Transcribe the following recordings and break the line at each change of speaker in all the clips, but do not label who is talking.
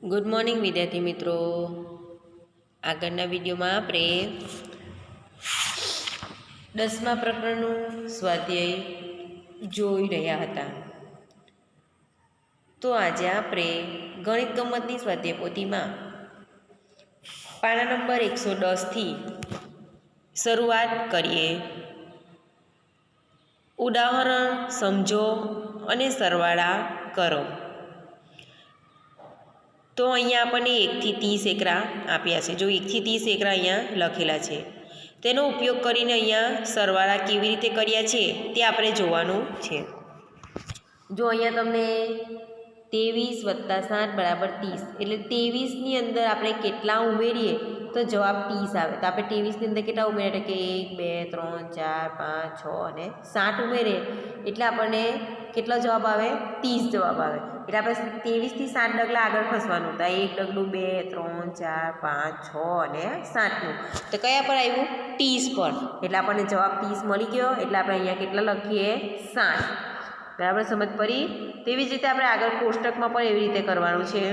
Good morning વિદ્યાર્થી મિત્રો. આગળના વિડીયોમાં આપણે દસમા પ્રકરણનું સ્વાધ્યાય જોઈ રહ્યા હતા. તો આજે આપણે ગણિત ગમતની સ્વાધ્યાય પોથીમાં પાના નંબર એકસો દસથી શરૂઆત કરીએ. ઉદાહરણ સમજો અને સરવાળા કરો. તો અહીંયા આપણને એકથી ત્રીસ એકરા આપ્યા છે. જો એકથી ત્રીસ એકરા અહીંયા લખેલા છે. તેનો ઉપયોગ કરીને અહીંયા સરવાળા કેવી રીતે કર્યા છે તે આપણે જોવાનું છે. જો અહીંયા તમને ત્રેવીસ વત્તા સાત બરાબર ત્રીસ એટલે ત્રેવીસની અંદર આપણે કેટલા ઉમેરીએ તો જવાબ ત્રીસ આવે. તો આપણે ત્રેવીસની અંદર કેટલા ઉમેરીએ? કે એક, બે, ત્રણ, ચાર, પાંચ, છ અને સાત ઉમેરીએ. એટલે આપણને કેટલો જવાબ આવે? ત્રીસ જવાબ આવે. એટલે આપણે ત્રેવીસથી સાત ડગલા આગળ ખસવાનું તો એક ડગલું બે, ત્રણ, ચાર, પાંચ, છ અને સાતનું. તો કયા પર આવ્યું? ત્રીસ પર. એટલે આપણને જવાબ ત્રીસ મળી ગયો. એટલે આપણે અહીંયા કેટલા લખીએ? સાત. બરાબર સમજ પડી? તેવી જ રીતે આપણે આગળ કોષ્ટકમાં પણ એવી રીતે કરવાનું છે.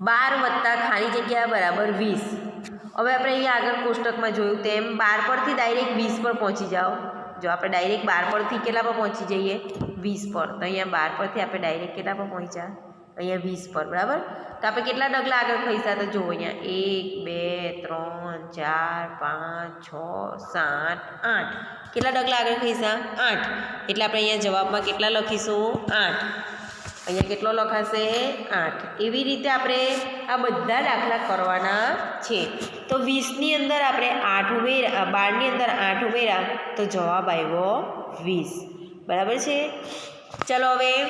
બાર વત્તા ખાલી જગ્યા બરાબર વીસ. હવે આપણે અહીંયા આગળ કોષ્ટકમાં જોયું તેમ બાર પરથી ડાયરેક્ટ વીસ પર પહોંચી જાઓ. જો આપણે ડાયરેક્ટ બાર પરથી કેટલા પર પહોંચી જઈએ? વીસ પર. તો અહીંયા બાર પરથી આપણે ડાયરેક્ટ કેટલા પર પહોંચ્યા? અહીંયા વીસ પર, બરાબર? તો આપણે કેટલા ડગલા આગળ ખઈશા તો જુઓ અહીંયા. એક, બે, ત્રણ, ચાર, પાંચ, છ, સાત, આઠ. કેટલા ડગલા આગળ ખઈશા આઠ. એટલે આપણે અહીંયા જવાબમાં કેટલા લખીશું? આઠ. અહીંયા કેટલો લખાશે? આઠ. એવી રીતે આપણે આ બધા દાખલા કરવાના છે. તો વીસની અંદર આપણે આઠ ઉમેરા બારની અંદર આઠ ઉમેરા તો જવાબ આવ્યો વીસ. બરાબર છે? ચલો હવે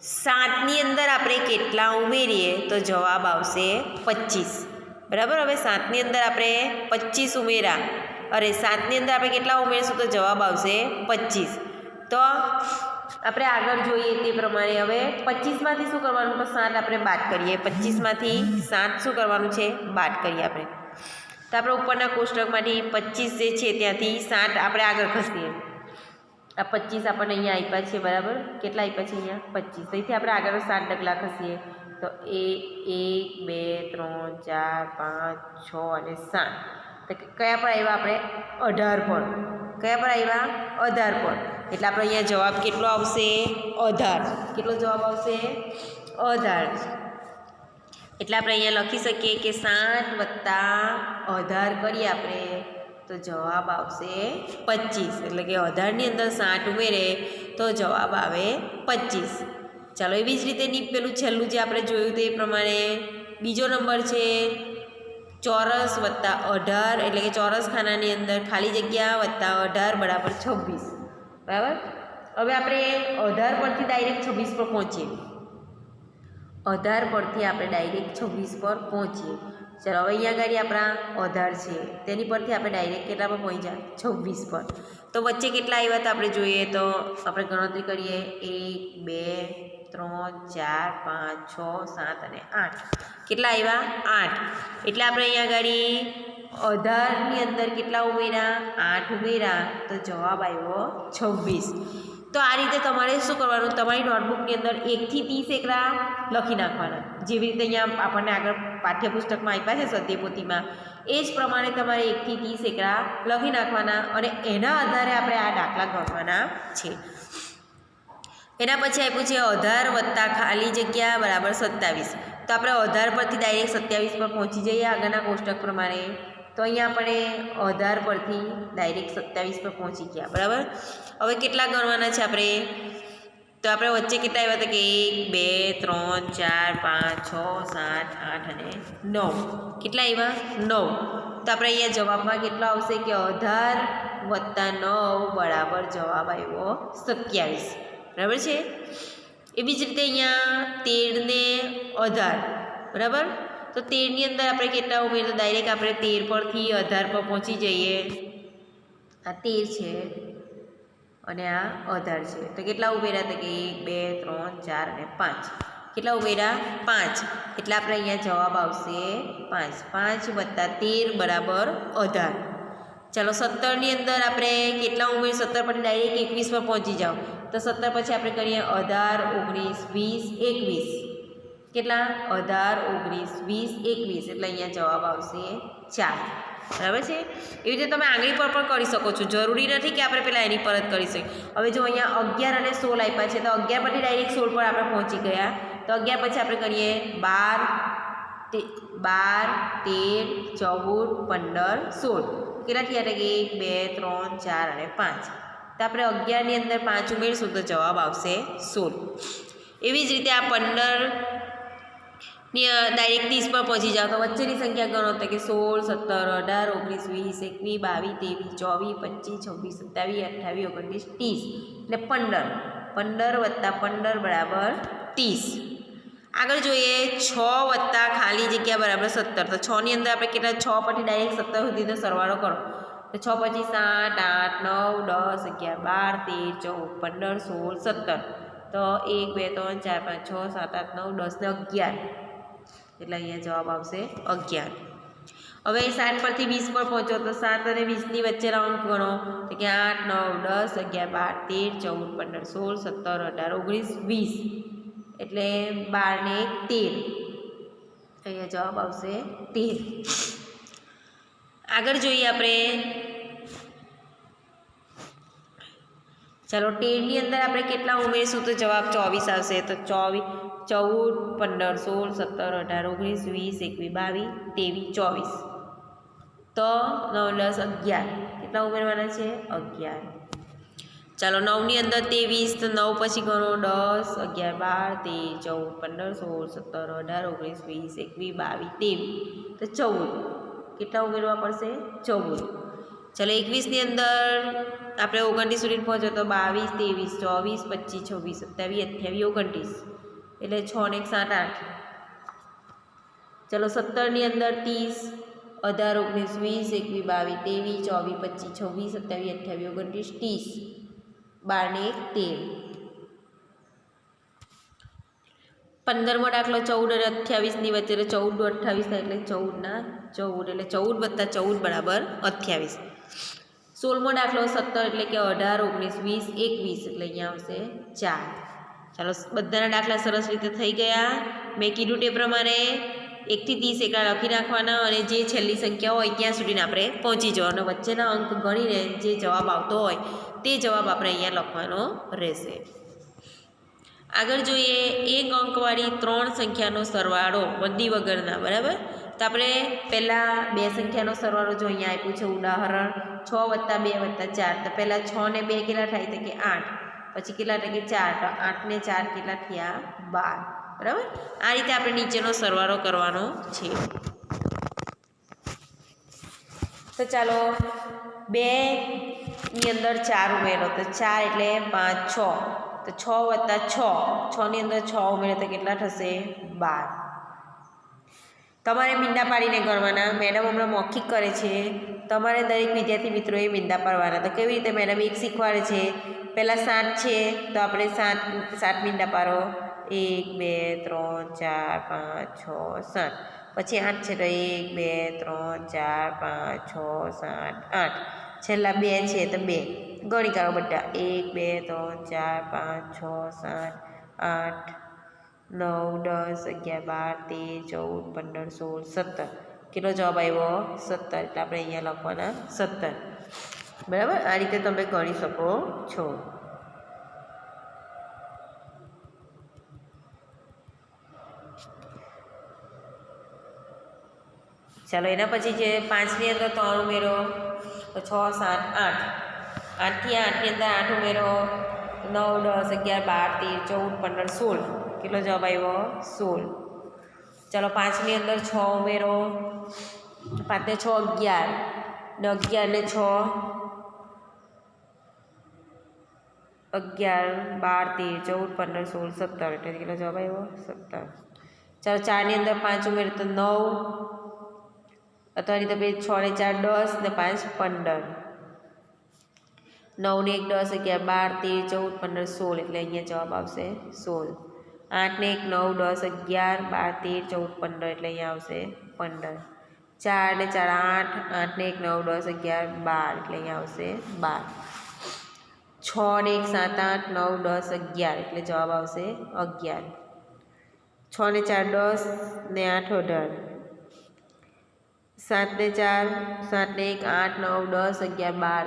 સાતની અંદર આપણે કેટલા ઉમેરીએ તો જવાબ આવશે પચીસ. બરાબર? હવે સાતની અંદર આપણે પચીસ ઉમેરા. અરે, સાતની અંદર આપણે કેટલા ઉમેરીશું તો જવાબ આવશે પચીસ. તો આપણે આગળ જોઈએ તે પ્રમાણે હવે પચીસમાંથી શું કરવાનું? તો સાત આપણે બાદ કરીએ. પચીસમાંથી સાત શું કરવાનું છે? બાદ કરીએ આપણે. તો આપણે ઉપરના કોષ્ટકમાંથી પચીસ જે છે ત્યાંથી સાત આપણે આગળ ખસીએ. આ પચીસ આપણને અહીંયા આપ્યા છે, બરાબર? કેટલા આપ્યા છે અહીંયા? પચીસ. અહીંથી આપણે આગળ સાત ડગલા ખસીએ. તો એ, એક, બે, ત્રણ, ચાર, પાંચ, છ અને સાત. તો કયા પર આવ્યા આપણે? અઢાર પર. કયા પર આવ્યા? અઢાર પર. એટલે આપણે અહીંયા જવાબ કેટલો આવશે? અઢાર. કેટલો જવાબ આવશે? અઢાર. એટલે આપણે અહીંયા લખી શકીએ કે સાઠ વત્તા અઢાર કરીએ આપણે, તો જવાબ આવશે પચીસ. એટલે કે અઢારની અંદર સાઠ ઉમેરે, તો જવાબ આવે પચીસ. ચાલો એવી જ રીતે ની પેલું છેલ્લું જે આપણે જોયું તે પ્રમાણે બીજો નંબર છે ચોરસ વત્તા અઢાર, એટલે કે ચોરસ ખાનાની અંદર ખાલી જગ્યા વત્તા અઢાર બરાબર છવ્વીસ. બરાબર? હવે આપણે અઢાર પરથી ડાયરેક્ટ છવ્વીસ પર પહોંચીએ. અઢાર પરથી આપણે ડાયરેક્ટ છવ્વીસ પર પહોંચીએ. ચાલો, હવે અહીંયા આગળ આપણા અઢાર છે. તેની પરથી આપણે ડાયરેક્ટ કેટલા પર પહોંચ્યા? છવ્વીસ પર. તો વચ્ચે કેટલા આવ્યા હતા આપણે જોઈએ તો? આપણે ગણતરી કરીએ. એક, બે, ત્રણ, ચાર, પાંચ, છ, સાત અને આઠ. કેટલા આવ્યા? આઠ. એટલે આપણે અહીંયા આગળ અઢારની અંદર કેટલા ઉમેરા આઠ ઉમેરા તો જવાબ આવ્યો છવ્વીસ. તો આ રીતે તમારે શું કરવાનું? તમારી નોટબુકની અંદર એકથી ત્રીસ એકરા લખી નાખવાના. જેવી રીતે અહીંયા આપણને આગળ પાઠ્યપુસ્તકમાં આપ્યા છે સત્યપોથીમાં એ જ પ્રમાણે તમારે એકથી ત્રીસ એકરા લખી નાખવાના અને એના આધારે આપણે આ દાખલા ગણવાના છે. એના પછી આપ્યું છે અઢાર વત્તા ખાલી જગ્યા બરાબર સત્તાવીસ. તો આપણે અઢાર પરથી ડાયરેક્ટ સત્યાવીસ પર પહોંચી જઈએ આગળના કોષ્ટક પ્રમાણે. તો અહીંયા આપણે અઢાર પરથી ડાયરેક્ટ સત્યાવીસ પર પહોંચી ગયા, બરાબર? હવે કેટલા ગણવાના છે આપણે? તો આપણે વચ્ચે કેટલા આવ્યા હતા કે એક, બે, ત્રણ, ચાર, પાંચ, છ, સાત, આઠ અને નવ? કેટલા આવ્યા? નવ. તો આપણે અહીંયા જવાબમાં કેટલો આવશે કે અઢાર વત્તા નવ બરાબર જવાબ આવ્યો સત્યાવીસ. બરાબર છે? એવી જ રીતે અહીંયા તેરને અઢાર. બરાબર? તો તેરની અંદર આપણે કેટલા ઉમેર તો ડાયરેક્ટ આપણે તેર પરથી અઢાર પર પહોંચી જઈએ. આ તેર છે અને આ અઢાર છે. તો કેટલા ઉમેરા તો કે એક, બે, ત્રણ, ચાર અને પાંચ? કેટલા ઉમેરા પાંચ. એટલે આપણે અહીંયા જવાબ આવશે પાંચ. પાંચ વત્તા તેર બરાબર અઢાર. ચાલો સત્તરની અંદર આપણે કેટલા ઉમેર સત્તર પછી ડાયરેક્ટ એકવીસમાં પહોંચી જાઓ. તો સત્તર પછી આપણે કરીએ અઢાર, ઓગણીસ, વીસ, એકવીસ. કેટલા? અઢાર, ઓગણીસ, વીસ, એકવીસ. એટલે અહીંયા જવાબ આવશે ચાર. બરાબર છે? એવી રીતે તમે આંગળી પર પણ કરી શકો છો. જરૂરી નથી કે આપણે પહેલાં એની પર જ કરી શકીએ. હવે જો અહીંયા અગિયાર અને સોળ આપ્યા છે, તો અગિયાર પછી ડાયરેક્ટ સોળ પર આપણે પહોંચી ગયા. તો અગિયાર પછી આપણે કરીએ બાર બાર, તેર, ચૌદ, પંદર, સોળ. કેટલા થયા? કે એક, બે, ત્રણ, ચાર અને પાંચ. તો આપણે અગિયારની અંદર પાંચ ઉમેરશું તો જવાબ આવશે સોળ. એવી જ રીતે આ પંદર ડાયરેક્ટ ત્રીસ પર પહોંચી જાઓ. તો વચ્ચેની સંખ્યા ગણો તો કે સોળ, સત્તર, અઢાર, ઓગણીસ, વીસ, એકવીસ, બાવીસ, ત્રેવીસ, ચોવીસ, પચીસ, છવ્વીસ, સત્તાવીસ, અઠ્ઠાવીસ, ઓગણત્રીસ, ત્રીસ એટલે પંદર. પંદર વત્તા પંદર બરાબર ત્રીસ. આગળ જોઈએ, છ વત્તા ખાલી જગ્યા બરાબર સત્તર. તો છની અંદર આપણે કેટલા? છ પછી ડાયરેક્ટ સત્તર સુધીનો સરવાળો કરો. તો છ પછી સાત, આઠ, નવ, દસ, અગિયાર, બાર, તેર, ચૌદ, પંદર, સોળ, સત્તર. તો એક, બે, ત્રણ, ચાર, પાંચ, છ, સાત, આઠ, નવ, દસ ને અગિયાર. એટલે અહીંયા જવાબ આવશે અગિયાર. હવે સાત પરથી વીસ પર પહોંચો તો સાત અને વીસની વચ્ચેના અંક ગણો. તો કે આઠ, નવ, દસ, અગિયાર, બાર, તેર, ચૌદ, પંદર, સોળ, સત્તર, અઢાર, ઓગણીસ, વીસ. એટલે બાર ને તેર. અહીંયા જવાબ આવશે તેર. આગળ જોઈએ આપણે ચાલો, તેરની અંદર આપણે કેટલા ઉમેરીશું? તો જવાબ ચોવીસ આવશે. તો ચોવીસ ચૌદ, પંદર, સોળ, સત્તર, અઢાર, ઓગણીસ, વીસ, એકવીસ, બાવીસ, ત્રેવીસ, ચોવીસ. તો નવ દસ અગિયાર. કેટલા ઉમેરવાના છે? અગિયાર. ચાલો, નવની અંદર ત્રેવીસ, તો નવ પછી ગણો દસ, અગિયાર, બાર, તેર, ચૌદ, પંદર, સોળ, સત્તર, અઢાર, ઓગણીસ, વીસ, એકવીસ, બાવીસ, ત્રેવીસ. તો ચૌદ. કેટલા ઉમેરવા પડશે? ચૌદ. ચાલો, એકવીસની અંદર આપણે ઓગણત્રીસ સુધી પહોંચો તો બાવીસ, ત્રેવીસ, ચોવીસ, પચીસ, છવ્વીસ, સત્યાવીસ, અઠ્યાવીસ, ઓગણત્રીસ. એટલે છ ને એક સાત આઠ. ચલો સત્તરની અંદર ત્રીસ, અઢાર, ઓગણીસ, વીસ, એકવીસ, બાવીસ, ત્રેવીસ, ચોવીસ, પચીસ, છવ્વીસ, સત્યાવીસ, અઠ્યાવીસ, ઓગણત્રીસ, ત્રીસ. બાર ને એક, તેર. પંદરમો દાખલો ચૌદ અને અઠ્યાવીસની વચ્ચે ચૌદ અઠ્યાવીસ થાય એટલે ચૌદના ચૌદ, એટલે ચૌદ વત્તા ચૌદ બરાબર અઠ્યાવીસ. સોળમો દાખલો સત્તર એટલે કે અઢાર, ઓગણીસ, વીસ, એકવીસ એટલે અહીંયા આવશે ચાર. ચાલો, બધાના દાખલા સરસ રીતે થઈ ગયા. મેં કીધું તે પ્રમાણે એકથી ત્રીસ એકલા લખી નાખવાના અને જે છેલ્લી સંખ્યા હોય ત્યાં સુધીને આપણે પહોંચી જવાનો. વચ્ચેના અંક ગણીને જે જવાબ આવતો હોય તે જવાબ આપણે અહીંયા લખવાનો રહેશે. આગળ જોઈએ, એક અંકવાળી ત્રણ સંખ્યાનો સરવાળો વધી વગરના, બરાબર? તો આપણે પહેલાં બે સંખ્યાનો સરવાળો જો અહીંયા આપ્યું છે, ઉદાહરણ છ વત્તા બે વત્તા ચાર. તો પહેલાં છ ને બે કેટલા થાય? તો કે આઠ. પછી કેટલા થાય? કે ચાર. તો આઠને ચાર કેટલા થયા? બાર. બરાબર? આ રીતે આપણે નીચેનો સરવાળો કરવાનો છે. તો ચાલો, બે ની અંદર ચાર ઉમેરો. તો ચાર એટલે પાંચ, છ. તો છ વત્તા છ. છની અંદર છ ઉમેરો તો કેટલા થશે? બાર. તમારે મીંડા પાડીને કરવાના? મેડમ હમણાં મૌખિક કરે છે. તમારે દરેક વિદ્યાર્થી મિત્રોએ મીંડા પાડવાના. તો કેવી રીતે મેડમ એક શીખવાડે છે? પહેલાં સાત છે, તો આપણે સાત સાત મીંડા પાડો. એક, બે, ત્રણ, ચાર, પાંચ, છ, સાત. પછી આઠ છે તો એક, બે, ત્રણ, ચાર, પાંચ, છ, સાત, આઠ. છેલ્લા બે છે તો બે. ગણી કાઢો બધા. એક, બે, ત્રણ, ચાર, પાંચ, છ, સાત, આઠ નવ, દસ, અગિયાર, બાર, તેર, ચૌદ, પંદર, સોળ, સત્તર. કેટલો જવાબ આવ્યો? સત્તર. એટલે આપણે અહીંયા લખવાના સત્તર. બરાબર? આ રીતે તમે ગણી શકો છો. ચાલો, એના પછી જે પાંચની અંદર ત્રણ ઉમેરો છ, સાત, આઠ. આઠથી આઠની અંદર આઠ ઉમેરો. નવ, દસ, અગિયાર, બાર, તેર, ચૌદ, પંદર, સોળ. કેટલો જવાબ આવ્યો? સોળ. ચાલો પાંચની અંદર છ ઉમેરો. પાંચને છ, અગિયાર. ને અગિયાર ને છ. અગિયાર, બાર, તેર, ચૌદ, પંદર, સોળ, સત્તર. એટલે કેટલો જવાબ આવ્યો? સત્તર. ચાલો ચારની અંદર પાંચ ઉમેરો તો નવ. અથવા રીતે પછી છ ને ચાર દસ ને પાંચ પંદર. નવ ને એક દસ અગિયાર બાર તેર ચૌદ પંદર સોળ એટલે અહીંયા જવાબ આવશે સોળ. આઠ ને એક નવ દસ અગિયાર બાર તેર ચૌદ પંદર એટલે અહીંયા આવશે પંદર. ચાર ને ચાર આઠ આઠ ને એક નવ દસ અગિયાર બાર એટલે અહીંયા આવશે બાર. છ ને એક સાત આઠ, નવ દસ અગિયાર એટલે જવાબ આવશે અગિયાર. છ ને ચાર દસ ને આઠ અઢાર. સાત ને ચાર સાત ને એક આઠ, નવ દસ અગિયાર બાર.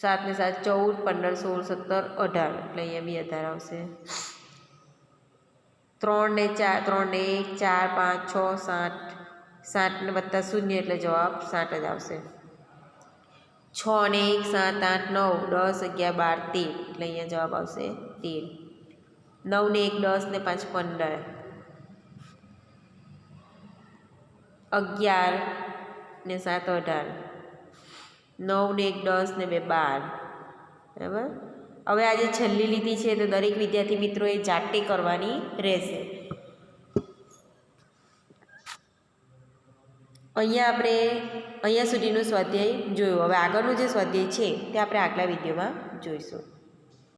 સાત ને સાત, ચૌદ, પંદર, સોળ, સત્તર, અઢાર. એટલે અહીંયા બી અઢાર આવશે. ત્રણ ને ચાર ત્રણ ને એક, ચાર, પાંચ, છ, સાત. સાત ને વત્તા શૂન્ય એટલે જવાબ સાત જ આવશે. છ ને એક, સાત, આઠ, નવ, દસ, અગિયાર, બાર, તેર. એટલે અહીંયા જવાબ આવશે તેર. નવ ને એક, દસ ને પાંચ, પંદર. અગિયાર ને સાત, અઢાર. નવ ને એક દસ ને બે બાર. બરાબર? હવે આજે છેલ્લી લીટી છે તો દરેક વિદ્યાર્થી મિત્રોએ જાતે કરવાની રહેશે. અહીંયા આપણે, અહીંયા સુધીનું સ્વાધ્યાય જોયું. હવે આગળનું જે સ્વાધ્યાય છે તે આપણે આગલા વિડીયોમાં જોઈશું.